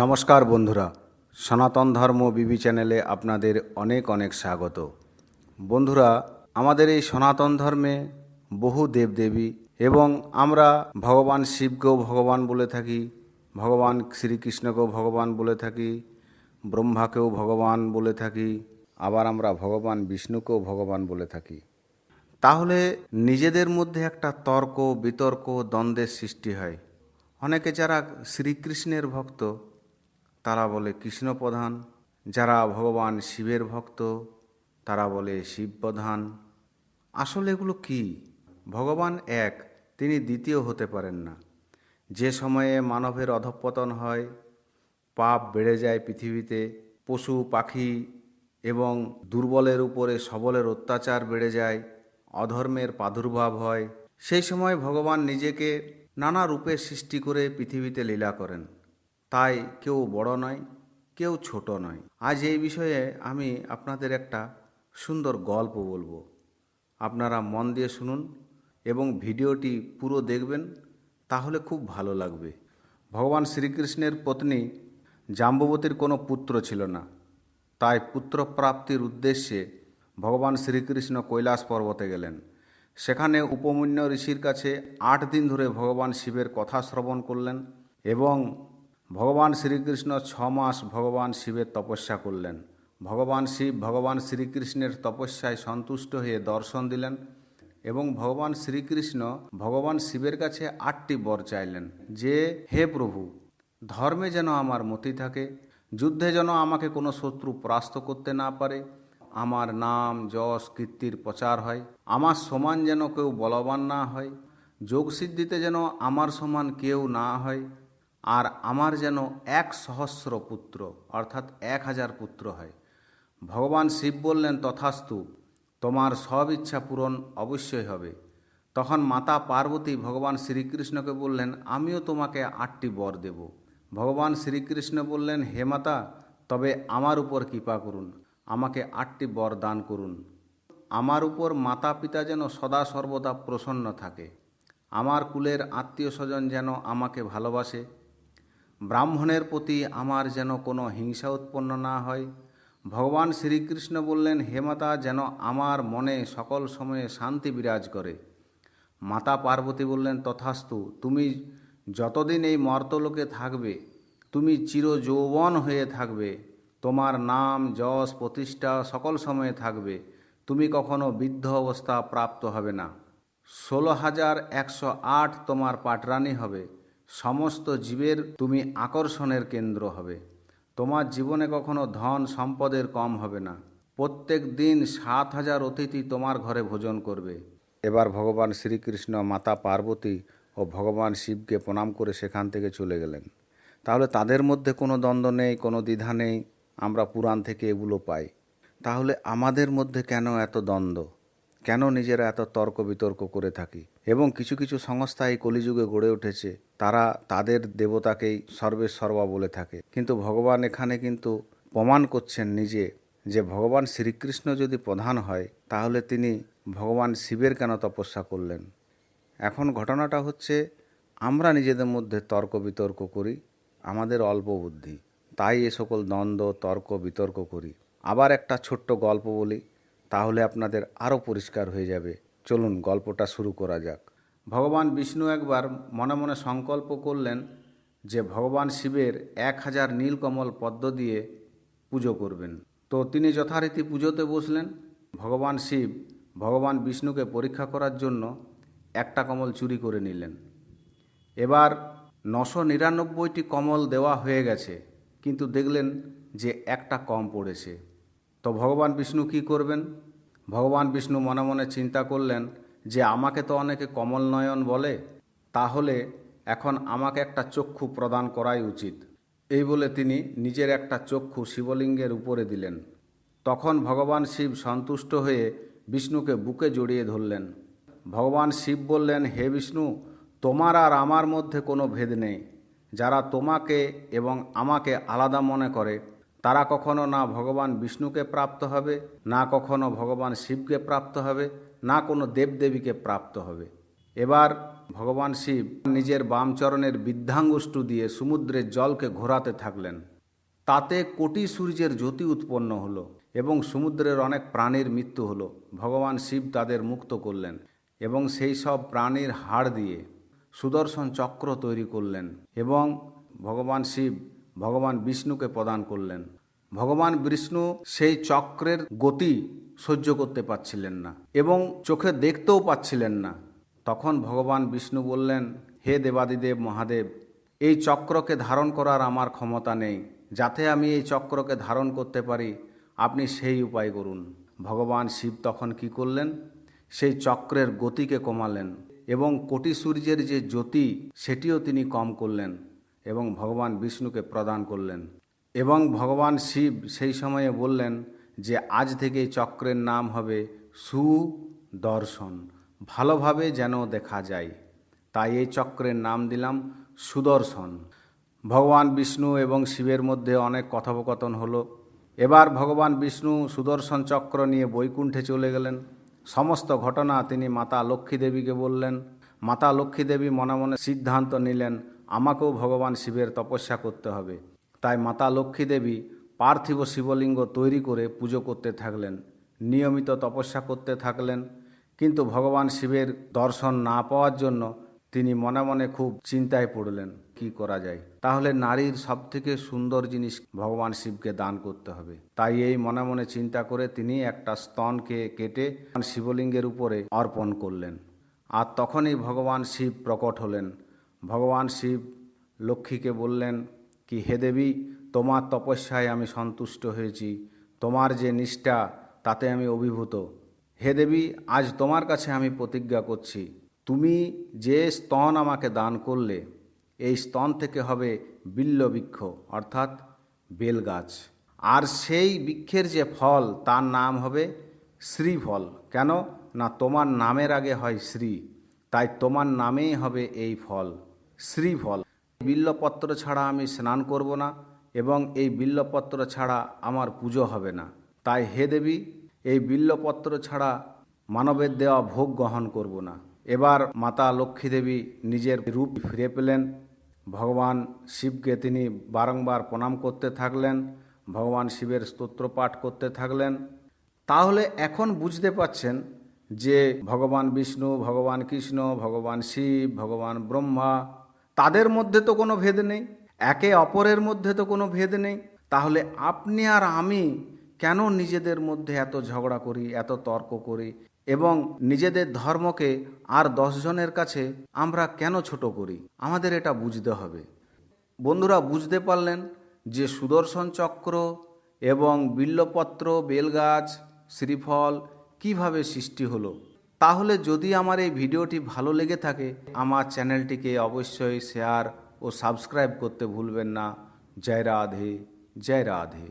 নমস্কার বন্ধুরা, সনাতন ধর্ম বিবি চ্যানেলে আপনাদের অনেক অনেক স্বাগত। বন্ধুরা, আমাদের এই সনাতন ধর্মে বহু দেবদেবী এবং আমরা ভগবান শিবকেও ভগবান বলে থাকি, ভগবান শ্রীকৃষ্ণকেও ভগবান বলে থাকি, ব্রহ্মাকেও ভগবান বলে থাকি, আবার আমরা ভগবান বিষ্ণুকেও ভগবান বলে থাকি। তাহলে নিজেদের মধ্যে একটা তর্ক, বিতর্ক, দ্বন্দ্বের সৃষ্টি হয়। অনেকে যারা শ্রীকৃষ্ণের ভক্ত তারা বলে কৃষ্ণ প্রধান। যারা ভগবান শিবের ভক্ত, তারা বলে শিব প্রধান। আসলে এগুলো কি? ভগবান এক, তিনি দ্বিতীয় হতে পারেন না। যে সময়ে মানবের অধঃপতন হয়, পাপ বেড়ে যায় পৃথিবীতে, পশু, পাখি এবং দুর্বলের উপরে সবলের অত্যাচার বেড়ে যায়, অধর্মের প্রাদুর্ভাব হয়, সেই সময় ভগবান নিজেকে নানা রূপে সৃষ্টি করে পৃথিবীতে লীলা করেন। তাই কেউ বড় নয়, কেউ ছোট নয়। আজ এই বিষয়ে আমি আপনাদের একটা সুন্দর গল্প বলব। আপনারা মন দিয়ে শুনুন এবং ভিডিওটি পুরো দেখবেন, তাহলে খুব ভালো লাগবে। ভগবান শ্রীকৃষ্ণের পত্নী জাম্ববতীর কোনো পুত্র ছিল না। তাই পুত্র প্রাপ্তির উদ্দেশ্যে ভগবান শ্রীকৃষ্ণ কৈলাস পর্বতে গেলেন। সেখানে উপমন্য ঋষির কাছে আট দিন ধরে ভগবান শিবের কথা শ্রবণ করলেন এবং ভগবান শ্রীকৃষ্ণ ছ মাস ভগবান শিবের তপস্যা করলেন। ভগবান শিব ভগবান শ্রীকৃষ্ণের তপস্যায় সন্তুষ্ট হয়ে দর্শন দিলেন এবং ভগবান শ্রীকৃষ্ণ ভগবান শিবের কাছে আটটি বর চাইলেন যে, হে প্রভু, ধর্মে যেন আমার মতি থাকে, যুদ্ধে যেন আমাকে কোনো শত্রু পরাস্ত করতে না পারে, আমার নাম, যশ, কীর্তির প্রচার হয়, আমার সমান যেন কেউ বলবান না হয়, যোগসিদ্ধিতে যেন আমার সমান কেউ না হয় আর আমার যেন এক সহস্র পুত্র, অর্থাৎ এক হাজার পুত্র হয়। ভগবান শিব বললেন, তথাস্তু, তোমার সব ইচ্ছা পূরণ অবশ্যই হবে। তখন মাতা পার্বতী ভগবান শ্রীকৃষ্ণকে বললেন, আমিও তোমাকে আটটি বর দেব। ভগবান শ্রীকৃষ্ণ বললেন, হে মাতা, তবে আমার উপর কৃপা করুন, আমাকে আটটি বর দান করুন। আমার উপর মাতা পিতা যেন সদা সর্বদা প্রসন্ন থাকে। আমার কুলের আত্মীয় স্বজন যেন আমাকে ভালোবাসে। ব্রাহ্মণের প্রতি আমার যেন কোনো হিংসা উৎপন্ন না হয়। ভগবান শ্রীকৃষ্ণ বললেন, হে মাতা, যেন আমার মনে সকল সময়ে শান্তি বিরাজ করে। মাতা পার্বতী বললেন, তথাস্তু, তুমি যতদিন এই মর্তলোকে থাকবে, তুমি চির যৌবন হয়ে থাকবে। তোমার নাম, যশ, প্রতিষ্ঠা সকল সময়ে থাকবে। তুমি কখনো বৃদ্ধ অবস্থা প্রাপ্ত হবে না। ষোলো হাজার একশো আট তোমার পাটরানি হবে। সমস্ত জীবের তুমি আকর্ষণের কেন্দ্র হবে। তোমার জীবনে কখনো ধন সম্পদের কম হবে না। প্রত্যেক দিন সাত হাজার অতিথি তোমার ঘরে ভোজন করবে। এবার ভগবান শ্রীকৃষ্ণ, মাতা পার্বতী ও ভগবান শিবকে প্রণাম করে সেখান থেকে চলে গেলেন। তাহলে তাদের মধ্যে কোনো দ্বন্দ্ব নেই, কোনো দ্বিধা নেই, আমরা পুরাণ থেকে এগুলো পাই। তাহলে আমাদের মধ্যে কেন এত দ্বন্দ্ব? কেন নিজেরা এত তর্ক বিতর্ক করে থাকি? এবং কিছু কিছু সংস্থা এই কলিযুগে গড়ে উঠেছে। তারা তাদের দেবতাকেই সর্বে সর্বা বলে থাকে। কিন্তু ভগবান এখানে কিন্তু প্রমাণ করছেন নিজে যে ভগবান শ্রীকৃষ্ণ যদি প্রধান হয়, তাহলে তিনি ভগবান শিবের কেন তপস্যা করলেন? এখন ঘটনাটা হচ্ছে, আমরা নিজেদের মধ্যে তর্ক বিতর্ক করি, আমাদের অল্প বুদ্ধি। তাই এ সকল দ্বন্দ্ব, তর্ক, বিতর্ক করি। আবার একটা ছোট্ট গল্প বলি, তাহলে আপনাদের আরও পরিষ্কার হয়ে যাবে। চলুন গল্পটা শুরু করা যাক। ভগবান বিষ্ণু একবার মনে মনে সংকল্প করলেন যে ভগবান শিবের এক হাজার নীলকমল পদ্ম দিয়ে পুজো করবেন। তো তিনি যথারীতি পুজোতে বসলেন। ভগবান শিব ভগবান বিষ্ণুকে পরীক্ষা করার জন্য একটা কমল চুরি করে নিলেন। এবার নশো নিরানব্বইটি কমল দেওয়া হয়ে গেছে, কিন্তু দেখলেন যে একটা কম পড়েছে। তো ভগবান বিষ্ণু কি করবেন? ভগবান বিষ্ণু মনে মনে চিন্তা করলেন যে আমাকে তো অনেকে কমল নয়ন বলে, তাহলে এখন আমাকে একটা চক্ষু প্রদান করাই উচিত। এই বলে তিনি নিজের একটা চক্ষু শিবলিঙ্গের উপরে দিলেন। তখন ভগবান শিব সন্তুষ্ট হয়ে বিষ্ণুকে বুকে জড়িয়ে ধরলেন। ভগবান শিব বললেন, হে বিষ্ণু, তোমার আর আমার মধ্যে কোনো ভেদ নেই। যারা তোমাকে এবং আমাকে আলাদা মনে করে তারা কখনো না ভগবান বিষ্ণুকে প্রাপ্ত হবে, না কখনো ভগবান শিবকে প্রাপ্ত হবে, না কোনো দেবদেবীকে প্রাপ্ত হবে। এবার ভগবান শিব নিজের বাম চরণের বৃদ্ধাঙ্গুষ্ঠ দিয়ে সমুদ্রের জলকে ঘোরাতে থাকলেন। তাতে কোটি সূর্যের জ্যোতি উৎপন্ন হলো এবং সমুদ্রের অনেক প্রাণীর মৃত্যু হলো। ভগবান শিব তাদের মুক্ত করলেন এবং সেই সব প্রাণীর হাড় দিয়ে সুদর্শন চক্র তৈরি করলেন এবং ভগবান শিব ভগবান বিষ্ণুকে প্রদান করলেন। ভগবান বিষ্ণু সেই চক্রের গতি সহ্য করতে পারছিলেন না এবং চোখে দেখতেও পাচ্ছিলেন না। তখন ভগবান বিষ্ণু বললেন, হে দেবাদিদেব মহাদেব, এই চক্রকে ধারণ করার আমার ক্ষমতা নেই। যাতে আমি এই চক্রকে ধারণ করতে পারি, আপনি সেই উপায় করুন। ভগবান শিব তখন কি করলেন? সেই চক্রের গতিকে কমালেন এবং কোটি সূর্যের যে জ্যোতি, সেটিও তিনি কম করলেন। এবং ভগবান বিষ্ণুকে প্রদান করলেন। এবং ভগবান শিব সেই সময়ে বললেন যে, আজ থেকে চক্রের নাম হবে সুদর্শন। ভালোভাবে যেন দেখা যায়। তাই এই চক্রের নাম দিলাম সুদর্শন। ভগবান বিষ্ণু এবং শিবের মধ্যে অনেক কথোপকথন হলো। এবার ভগবান বিষ্ণু সুদর্শন চক্র নিয়ে বৈকুণ্ঠে চলে গেলেন। সমস্ত ঘটনা তিনি মাতা লক্ষ্মী দেবীকে বললেন। মাতা লক্ষ্মী দেবী মনে মনে সিদ্ধান্ত নিলেন আমাকেও ভগবান শিবের তপস্যা করতে হবে। তাই মাতা লক্ষ্মী দেবী পার্থিব শিবলিঙ্গ তৈরি করে পুজো করতে থাকলেন, নিয়মিত তপস্যা করতে থাকলেন। কিন্তু ভগবান শিবের দর্শন না পাওয়ার জন্য তিনি মনে মনে খুব চিন্তায় পড়লেন, কি করা যায়? তাহলে নারীর সব থেকে সুন্দর জিনিস ভগবান শিবকে দান করতে হবে। তাই এই মনে মনে চিন্তা করে তিনি একটা স্তনকে কেটে শিবলিঙ্গের উপরে অর্পণ করলেন। আর তখনই ভগবান শিব প্রকট হলেন। ভগবান শিব লক্ষ্মীকে বললেন, কি হে দেবী, তোমার তপস্যায় আমি সন্তুষ্ট হয়েছি। তোমার যে নিষ্ঠা, তাতে আমি অভিভূত। হে দেবী, আজ তোমার কাছে আমি প্রতিজ্ঞা করছি। তুমি যে স্তন আমাকে দান করলে, এই স্তন থেকে হবে বিল্ল বৃক্ষ, অর্থাৎ বেলগাছ আর সেই বৃক্ষের যে ফল, তার নাম হবে শ্রীফল। কেন? না, তোমার নামের আগে হয় শ্রী, তাই তোমার নামেই হবে এই ফল। শ্রীফল। বিল্লপত্র ছাড়া আমি স্নান করব না এবং এই বিল্লপত্র ছাড়া আমার পুজো হবে না। তাই হে দেবী, এই বিল্লপত্র ছাড়া মানবের দেওয়া ভোগ গ্রহণ করব না। এবার মাতা লক্ষ্মী দেবী নিজের রূপ ফিরে পেলেন। ভগবান শিবকে তিনি বারংবার প্রণাম করতে থাকলেন। ভগবান শিবের স্তোত্র পাঠ করতে থাকলেন। তাহলে এখন বুঝতে পাচ্ছেন যে ভগবান বিষ্ণু, ভগবান কৃষ্ণ, ভগবান শিব, ভগবান ব্রহ্মা তাদের মধ্যে তো কোনো ভেদ নেই, একে অপরের মধ্যে তো কোনো ভেদ নেই। তাহলে আপনি আর আমি কেন নিজেদের মধ্যে এত ঝগড়া করি, এত তর্ক করি? এবং নিজেদের ধর্মকে আর দশজনের কাছে আমরা কেন ছোট করি? আমাদের এটা বুঝতে হবে। বন্ধুরা, বুঝতে পারলেন যে সুদর্শন চক্র এবং বিল্লপত্র, বেলগাছ, শ্রীফল কীভাবে সৃষ্টি হলো? তাহলে যদি আমার এই ভিডিওটি ভালো লেগে থাকে, আমার চ্যানেলটিকে অবশ্যই শেয়ার ও সাবস্ক্রাইব করতে ভুলবেন না। জয় রাধে জয় রাধে।